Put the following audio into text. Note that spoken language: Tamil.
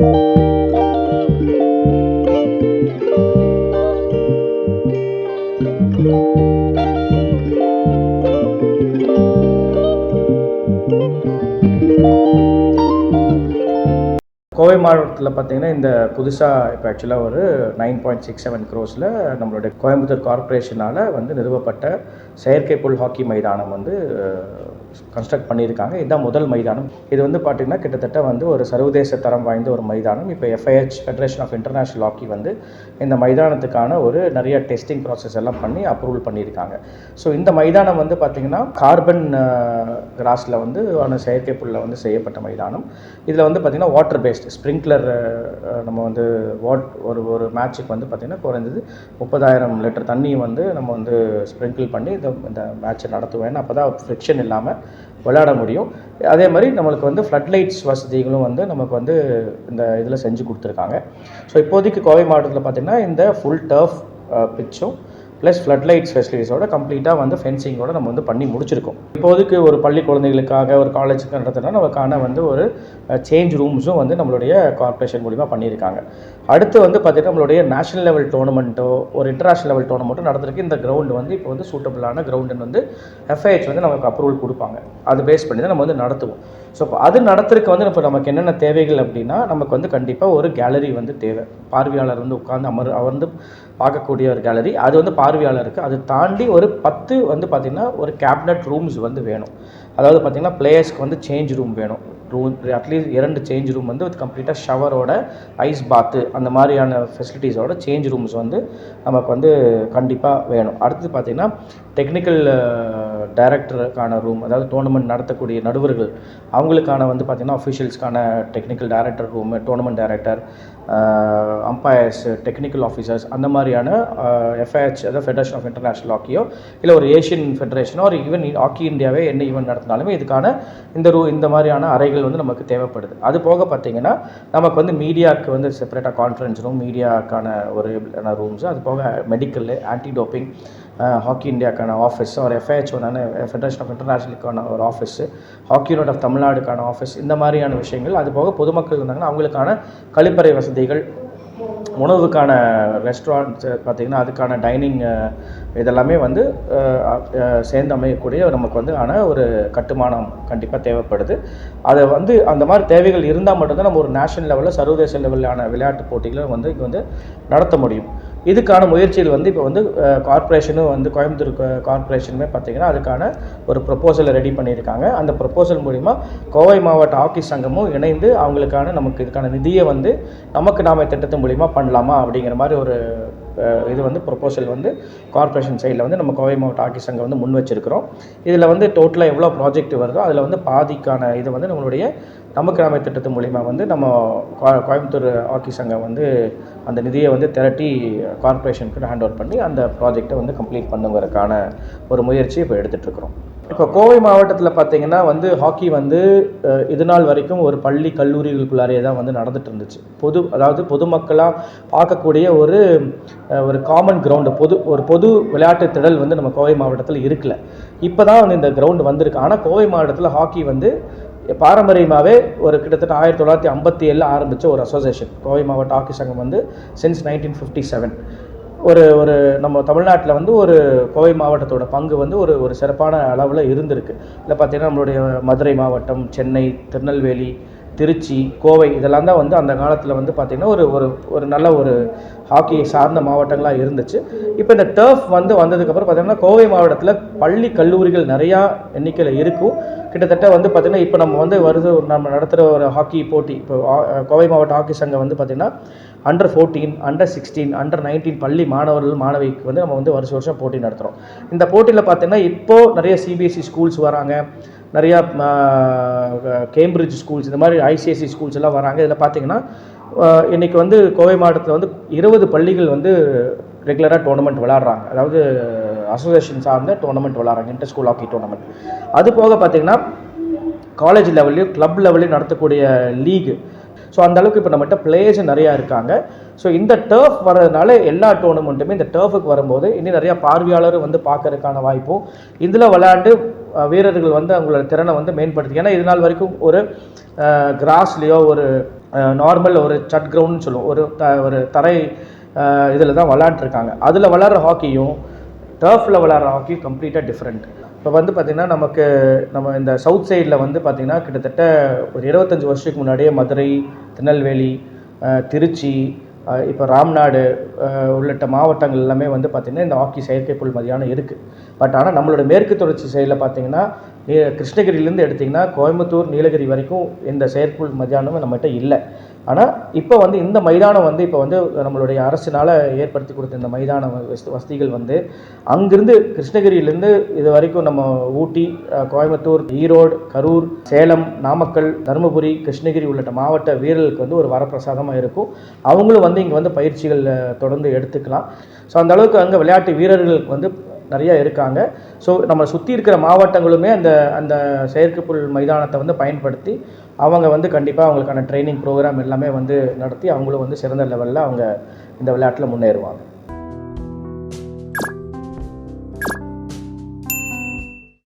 கோவை மாவட்டத்தில் பார்த்தீங்கன்னா இந்த புதுசாக இப்போ ஆக்சுவலாக ஒரு நைன் பாயிண்ட் சிக்ஸ் செவன் க்ரோஸில் நம்மளுடைய கோயம்புத்தூர் கார்ப்பரேஷனால் வந்து நிறுவப்பட்ட செயற்கைப்புல் ஹாக்கி மைதானம் வந்து கன்ஸ்ட்ரக்ட் பண்ணியிருக்காங்க. இதுதான் முதல் மைதானம். இது வந்து பார்த்திங்கன்னா கிட்டத்தட்ட வந்து ஒரு சர்வதேச தரம் வாய்ந்த ஒரு மைதானம். இப்போ FIH federation of international hockey வந்து இந்த மைதானத்துக்கான ஒரு நிறைய டெஸ்டிங் ப்ராசஸ் எல்லாம் பண்ணி அப்ரூவல் பண்ணியிருக்காங்க. ஸோ இந்த மைதானம் வந்து பார்த்திங்கன்னா கார்பன் கிராஸில் வந்து ஆன செயற்கை புல்லில் வந்து செய்யப்பட்ட மைதானம். இதில் வந்து பார்த்திங்கன்னா வாட்டர் பேஸ்ட் ஸ்ப்ரிங்க்லர் நம்ம வந்து வாட் ஒரு ஒரு மேட்ச்சுக்கு வந்து பார்த்திங்கன்னா குறைஞ்சது முப்பதாயிரம் லிட்டர் தண்ணி வந்து நம்ம வந்து ஸ்ப்ரிங்கிள் பண்ணி இந்த இந்த மேட்ச்சை நடத்துவேன். அப்போ தான் ஃப்ரிக்ஷன் இல்லாமல் விளையாட முடியும். அதே மாதிரி நம்மளுக்கு வந்து ஃப்ளட் லைட்ஸ் வசதிகளும் வந்து நமக்கு வந்து இந்த இதில் செஞ்சு கொடுத்துருக்காங்க. ஸோ இப்போதைக்கு கோவை மாவட்டத்தில் பார்த்திங்கன்னா இந்த ஃபுல் டர்ஃப் பிச்சும் ப்ளஸ் ஃப்ளட் லைட்ஸ் ஃபெசிலிட்டிஸோட கம்ப்ளீட்டாக வந்து ஃபென்சிங்கோட நம்ம வந்து பண்ணி முடிச்சிருக்கோம். இப்போதுக்கு ஒரு பள்ளி குழந்தைகளுக்காக ஒரு காலேஜுக்கு நடத்தினா நமக்கான வந்து ஒரு சேஞ்ச் ரூம்ஸும் வந்து நம்மளுடைய கார்ப்பரேஷன் மூலிமா பண்ணியிருக்காங்க. அடுத்து வந்து பார்த்திங்கன்னா நம்மளுடைய நேஷனல் லெவல் டோர்னமெண்ட்டோ ஒரு இன்டர்நேஷனல் லெவல் டோர்னமெண்ட்டோ நடத்துறதுக்கு இந்த கிரவுண்டு வந்து இப்போ வந்து சூட்டபிளான கிரவுண்டுன்னு வந்து எஃப்ஐஹெச் வந்து நமக்கு அப்ரூவல் கொடுப்பாங்க. அது பேஸ் பண்ணி தான் நம்ம வந்து நடத்துவோம். ஸோ இப்போ அது நடத்துறதுக்கு வந்து இப்போ நமக்கு என்னென்ன தேவைகள் அப்படின்னா நமக்கு வந்து கண்டிப்பாக ஒரு கேலரி வந்து தேவை. பார்வையாளர் வந்து உட்காந்து அமர் அமர்ந்து பார்க்கக்கூடிய ஒரு கேலரி அது வந்து பார்வையாளருக்கு அது தாண்டி ஒரு பத்து வந்து பார்த்திங்கன்னா ஒரு கேபினட் ரூம்ஸ் வந்து வேணும். அதாவது பார்த்திங்கன்னா பிளேயர்ஸ்க்கு வந்து சேஞ்ச் ரூம் வேணும். ரூம் அட்லீஸ்ட் இரண்டு சேஞ்ச் ரூம் வந்து கம்ப்ளீட்டாக ஷவரோட ஐஸ் பாத்து அந்த மாதிரியான ஃபெசிலிட்டிஸோட சேஞ்ச் ரூம்ஸ் வந்து நமக்கு வந்து கண்டிப்பாக வேணும். அடுத்து பார்த்திங்கன்னா டெக்னிக்கல் டைரக்டருக்கான ரூம் அதாவது டோர்னமெண்ட் நடத்தக்கூடிய நடுவர்கள் அவங்களுக்கான வந்து பார்த்திங்கன்னா அஃபிஷியல்ஸ்க்கான technical director room tournament director umpires technical officers அந்த மாதிரியான எஃப்ஐஹெச் அதாவது ஃபெடரேஷன் ஆஃப் இன்டர்நேஷ்னல் ஹாக்கியோ இல்லை ஒரு ஏஷியன் ஃபெடரேஷனோ ஒரு ஈவன் ஹாக்கி இந்தியாவே என்ன ஈவெண்ட் நடத்தினாலுமே இதுக்கான இந்த ரூ இந்த மாதிரியான அறைகள் வந்து நமக்கு தேவைப்படுது. அது போக பார்த்தீங்கன்னா நமக்கு வந்து மீடியாவுக்கு வந்து செப்பரேட்டாக கான்ஃபரன்ஸ் ரூம் மீடியாக்கான ஒரு ரூம்ஸ் அது போக மெடிக்கல் ஆன்டி டோப்பிங் ஹாக்கி இந்தியாக்கான ஆஃபீஸ் ஒரு எஃப்ஐஹெச்ஓனான ஃபெடரேஷன் ஆஃப் இன்டர்நேஷனலுக்கான ஒரு ஆஃபீஸு ஹாக்கி யூனிட் ஆஃப் தமிழ்நாடுக்கான ஆஃபீஸ் இந்த மாதிரியான விஷயங்கள். அது போக பொதுமக்கள் இருந்தாங்கன்னா அவங்களுக்கான கழிப்பறை வசதிகள் உணவுக்கான ரெஸ்டாரண்ட் பார்த்திங்கன்னா அதுக்கான டைனிங் இதெல்லாமே வந்து சேர்ந்து அமையக்கூடிய நமக்கு வந்து ஆன ஒரு கட்டுமானம் கண்டிப்பாக தேவைப்படுது. அதை வந்து அந்த மாதிரி தேவைகள் இருந்தால் மட்டும்தான் நம்ம ஒரு நேஷனல் லெவலில் சர்வதேச லெவலான விளையாட்டு போட்டிகளை வந்து இங்கே வந்து நடத்த முடியும். இதுக்கான முயற்சியில் வந்து இப்போ வந்து கார்ப்பரேஷனும் வந்து கோயம்புத்தூர் கார்ப்பரேஷனுமே பார்த்திங்கன்னா அதுக்கான ஒரு ப்ரொப்போசலை ரெடி பண்ணியிருக்காங்க. அந்த ப்ரொப்போசல் மூலிமா கோவை மாவட்ட ஹாக்கி சங்கமும் இணைந்து அவங்களுக்கான நமக்கு இதுக்கான நிதியை வந்து நமக்கு நாம திட்டத்தின் மூலிமா பண்ணலாமா அப்படிங்கிற மாதிரி ஒரு இது வந்து ப்ரொப்போசல் வந்து கார்ப்பரேஷன் சைடில் வந்து நம்ம கோவை மாவட்ட ஆக்கி சங்கம் வந்து முன் வச்சிருக்கிறோம். இதில் வந்து டோட்டலாக எவ்வளோ ப்ராஜெக்ட் வருதோ அதில் வந்து பாதிக்கான இது வந்து நம்மளுடைய நமக்கு நாம திட்டத்து மூலிமா வந்து நம்ம கோயம்புத்தூர் ஹாக்கி சங்கம் வந்து அந்த நிதியை வந்து திரட்டி கார்ப்பரேஷனுக்கு ஹேண்ட் ஓவர் பண்ணி அந்த ப்ராஜெக்டை வந்து கம்ப்ளீட் பண்ணுங்கிறதுக்கான ஒரு முயற்சி இப்போ எடுத்துகிட்ருக்குறோம் இப்போ கோவை மாவட்டத்தில் பார்த்தீங்கன்னா வந்து ஹாக்கி வந்து இது நாள் வரைக்கும் ஒரு பள்ளி கல்லூரிகளுக்குள்ளாரே தான் வந்து நடந்துட்டு இருந்துச்சு பொது அதாவது பொதுமக்களாக பார்க்கக்கூடிய ஒரு ஒரு காமன் கிரவுண்டு பொது ஒரு பொது விளையாட்டு திடல் வந்து நம்ம கோவை மாவட்டத்தில் இருக்கல. இப்போ தான் வந்து இந்த கிரவுண்டு வந்திருக்கு. ஆனால் கோவை மாவட்டத்தில் ஹாக்கி வந்து பாரம்பரியமாகவே ஒரு கிட்டத்தட்ட ஆயிரத்தி தொள்ளாயிரத்தி ஐம்பத்தி ஏழில் ஆரம்பித்த ஒரு அசோசியேஷன் கோவை மாவட்ட ஹாக்கி சங்கம் வந்து சின்ஸ் நைன்டீன் ஃபிஃப்டி செவன் ஒரு ஒரு நம்ம தமிழ்நாட்டில் வந்து ஒரு கோவை மாவட்டத்தோட பங்கு வந்து ஒரு ஒரு சிறப்பான அளவில் இருந்திருக்கு. இல்லை பார்த்தீங்கன்னா நம்மளுடைய மதுரை மாவட்டம் சென்னை திருநெல்வேலி திருச்சி கோவை இதெல்லாம் தான் வந்து அந்த காலத்தில் வந்து பார்த்திங்கன்னா ஒரு ஒரு ஒரு நல்ல ஒரு ஹாக்கியை சார்ந்த மாவட்டங்களாக இருந்துச்சு. இப்போ இந்த டர்ஃப் வந்து வந்ததுக்கப்புறம் பார்த்திங்கன்னா கோவை மாவட்டத்தில் பள்ளி கல்லூரிகள் நிறையா எண்ணிக்கையில் இருக்கும் கிட்டத்தட்ட வந்து பார்த்திங்கன்னா இப்போ நம்ம வந்து வருது நம்ம நடத்துகிற ஒரு ஹாக்கி போட்டி இப்போ கோவை மாவட்ட ஹாக்கி சங்கம் வந்து பார்த்திங்கன்னா under fourteen under sixteen under nineteen பள்ளி மாணவர்கள் மாணவிக்கு வந்து நம்ம வந்து வருஷம் வருஷம் போட்டி நடத்துகிறோம் இந்த போட்டியில் பார்த்திங்கன்னா இப்போது நிறைய சிபிஎஸ்சி ஸ்கூல்ஸ் வராங்க. நிறையா கேம்பிரிட்ஜ் ஸ்கூல்ஸ் இந்த மாதிரி ஐசிஎஸ்சி ஸ்கூல்ஸ் எல்லாம் வராங்க. இதில் பார்த்தீங்கன்னா இன்றைக்கி வந்து கோவை மாவட்டத்தில் வந்து இருபது பள்ளிகள் வந்து ரெகுலராக டோர்னமெண்ட் விளாட்றாங்க. அதாவது அசோசியேஷன் சார்ந்த டோர்னமெண்ட் விளாட்றாங்க இன்டர் ஸ்கூல் ஹாக்கி டோர்னமெண்ட் அது போக பார்த்திங்கன்னா காலேஜ் லெவல்லையும் கிளப் லெவல்லையும் நடத்தக்கூடிய லீக் ஸோ அந்தளவுக்கு இப்போ நம்மகிட்ட பிளேயர்ஸ் நிறையா இருக்காங்க. ஸோ இந்த டர்ஃப் வர்றதுனால எல்லா டோர்னமெண்ட்டுமே இந்த டர்ஃபுக்கு வரும்போது இன்னும் நிறையா பார்வையாளரும் வந்து பார்க்கறதுக்கான வாய்ப்பும் இதில் விளையாண்டு வீரர்கள் வந்து அவங்களோட திறனை வந்து மேம்படுத்தி ஏன்னா இது நாள் வரைக்கும் ஒரு கிராஸ்லேயோ ஒரு நார்மல் ஒரு சட் கிரவுண்ட்னு சொல்லுவோம். ஒரு த ஒரு தரை இதில் தான் விளாண்டுருக்காங்க. அதில் விளாட்ற ஹாக்கியும் டர்ஃபில் விளாட்ற ஹாக்கியும் கம்ப்ளீட்டாக டிஃப்ரெண்ட் இப்போ வந்து பார்த்திங்கன்னா நமக்கு நம்ம இந்த சவுத் சைடில் வந்து பார்த்திங்கன்னா கிட்டத்தட்ட ஒரு இருபத்தஞ்சி வருஷத்துக்கு முன்னாடியே மதுரை திருநெல்வேலி திருச்சி இப்போ ராம்நாடு உள்ளிட்ட மாவட்டங்கள் எல்லாமே வந்து பார்த்திங்கன்னா இந்த ஹாக்கி செயற்கைப்புல் மதியானம் இருக்குது பட் ஆனால் நம்மளோட மேற்கு தொடர்ச்சி சைடில் பார்த்திங்கன்னா கிருஷ்ணகிரியிலேருந்து எடுத்திங்கன்னா கோயம்புத்தூர் நீலகிரி வரைக்கும் இந்த செயற்குள் மதியானமும் நம்மகிட்ட இல்லை. ஆனால் இப்போ வந்து இந்த மைதானம் வந்து இப்போ வந்து நம்மளுடைய அரசினால் ஏற்படுத்தி கொடுத்த இந்த மைதான வசதிகள் வந்து அங்கிருந்து கிருஷ்ணகிரியிலேருந்து இது வரைக்கும் நம்ம ஊட்டி கோயம்புத்தூர் ஈரோடு கரூர் சேலம் நாமக்கல் தருமபுரி கிருஷ்ணகிரி உள்ளிட்ட மாவட்ட வீரர்களுக்கு வந்து ஒரு வரப்பிரசாதமாக இருக்கும். அவங்களும் வந்து இங்கே வந்து பயிற்சிகள் தொடர்ந்து எடுத்துக்கலாம். ஸோ அந்த அளவுக்கு அங்கே விளையாட்டு வீரர்களுக்கு வந்து நிறைய இருக்காங்க. ஸோ நம்ம சுற்றி இருக்கிற மாவட்டங்களுமே அந்த அந்த செயற்கைப்புல் மைதானத்தை வந்து பயன்படுத்தி அவங்க வந்து கண்டிப்பாக அவங்களுக்கான ட்ரைனிங் ப்ரோக்ராம் எல்லாமே வந்து நடத்தி அவங்களும் வந்து சிறந்த லெவலில் அவங்க இந்த விளையாட்டில் முன்னேறுவாங்க.